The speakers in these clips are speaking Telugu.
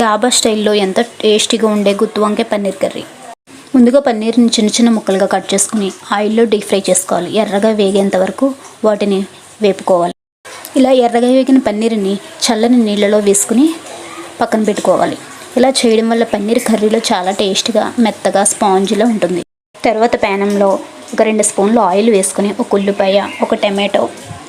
డాబా స్టైల్లో ఎంత టేస్టీగా ఉండే గుత్తి వంకాయ పన్నీర్ కర్రీ. ముందుగా పన్నీర్ని చిన్న చిన్న ముక్కలుగా కట్ చేసుకుని ఆయిల్లో డీప్ ఫ్రై చేసుకోవాలి. ఎర్రగా వేగేంత వరకు వాటిని వేపుకోవాలి. ఇలా ఎర్రగా వేగిన పన్నీర్ని చల్లని నీళ్ళలో వేసుకుని పక్కన పెట్టుకోవాలి. ఇలా చేయడం వల్ల పన్నీర్ కర్రీలో చాలా టేస్ట్గా మెత్తగా స్పాంజ్లా ఉంటుంది. తర్వాత ప్యానంలో ఒక రెండు స్పూన్లు ఆయిల్ వేసుకుని ఒక ఉల్లిపాయ ఒక టమాటో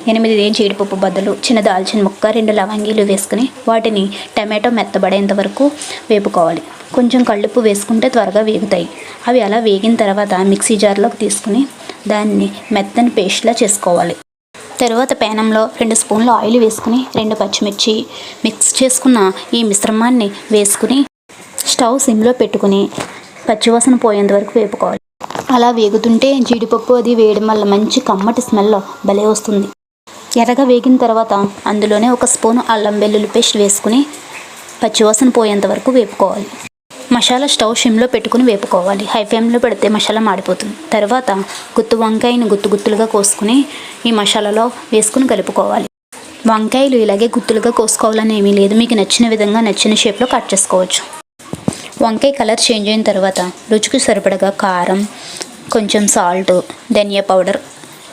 ఎనిమిది జీడిపప్పు బద్దలు చిన్న దాల్చిన ముక్క రెండు లవంగీలు వేసుకుని వాటిని టమాటో మెత్తబడేంత వరకు వేపుకోవాలి. కొంచెం కళ్ళుప్పు వేసుకుంటే త్వరగా వేగుతాయి. అవి అలా వేగిన తర్వాత మిక్సీ జార్లోకి తీసుకుని దాన్ని మెత్తని పేస్ట్లా చేసుకోవాలి. తర్వాత పేనంలో రెండు స్పూన్లు ఆయిల్ వేసుకుని రెండు పచ్చిమిర్చి మిక్స్ చేసుకున్న ఈ మిశ్రమాన్ని వేసుకుని స్టవ్ సిమ్లో పెట్టుకుని పచ్చివాసన పోయేంత వరకు వేపుకోవాలి. అలా వేగుతుంటే జీడిపప్పు అది వేయడం వల్ల మంచి కమ్మటి స్మెల్ భలే వస్తుంది. ఎర్రగా వేగిన తర్వాత అందులోనే ఒక స్పూన్ అల్లం వెల్లుల్లి పేస్ట్ వేసుకుని పచ్చివాసన పోయేంత వరకు వేపుకోవాలి. మసాలా స్టవ్ షిమ్లో పెట్టుకుని వేపుకోవాలి. హై ఫ్లేమ్లో పెడితే మసాలా మాడిపోతుంది. తర్వాత గుత్తు వంకాయని గుత్తు గుత్తులుగా కోసుకుని ఈ మసాలాలో వేసుకుని కలుపుకోవాలి. వంకాయలు ఇలాగే గుత్తులుగా కోసుకోవాలని ఏమీ లేదు. మీకు నచ్చిన విధంగా నచ్చిన షేప్లో కట్ చేసుకోవచ్చు. వంకాయ కలర్ చేంజ్ అయిన తర్వాత రుచికి సరిపడగా కారం కొంచెం సాల్ట్ ధనియా పౌడర్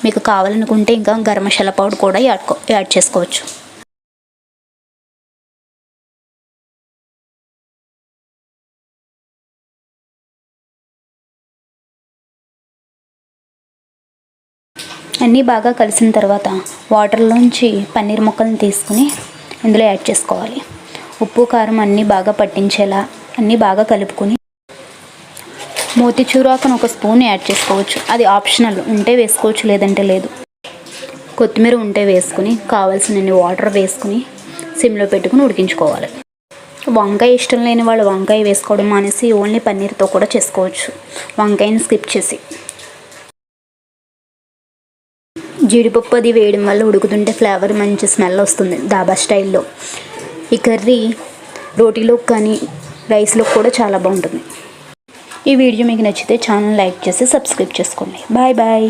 మీకు కావాలనుకుంటే ఇంకా గరం మసాలా పౌడర్ కూడా యాడ్ యాడ్ చేసుకోవచ్చు. అన్నీ బాగా కలిసిన తర్వాత వాటర్లోంచి పన్నీర్ ముక్కలను తీసుకుని ఇందులో యాడ్ చేసుకోవాలి. ఉప్పు కారం అన్నీ బాగా పట్టించేలా అన్నీ బాగా కలుపుకొని మోతిచూరాకును ఒక స్పూన్ యాడ్ చేసుకోవచ్చు. అది ఆప్షనల్. ఉంటే వేసుకోవచ్చు లేదంటే లేదు. కొత్తిమీర ఉంటే వేసుకుని కావాల్సినన్ని వాటర్ వేసుకుని సిమ్లో పెట్టుకుని ఉడికించుకోవాలి. వంకాయ ఇష్టం లేని వాళ్ళు వంకాయ వేసుకోవడం మానేసి ఓన్లీ పన్నీర్తో కూడా చేసుకోవచ్చు. వంకాయని స్కిప్ చేసి. జీడిపప్పు అది వేయడం వల్ల ఉడుకుతుంటే ఫ్లేవర్ మంచి స్మెల్ వస్తుంది దాబా స్టైల్లో. ఈ కర్రీ రోటీలోకి కానీ రైస్లోకి కూడా చాలా బాగుంటుంది. ఈ వీడియో మీకు నచ్చితే ఛానల్ లైక్ చేసి సబ్స్క్రైబ్ చేసుకోండి. Bye bye.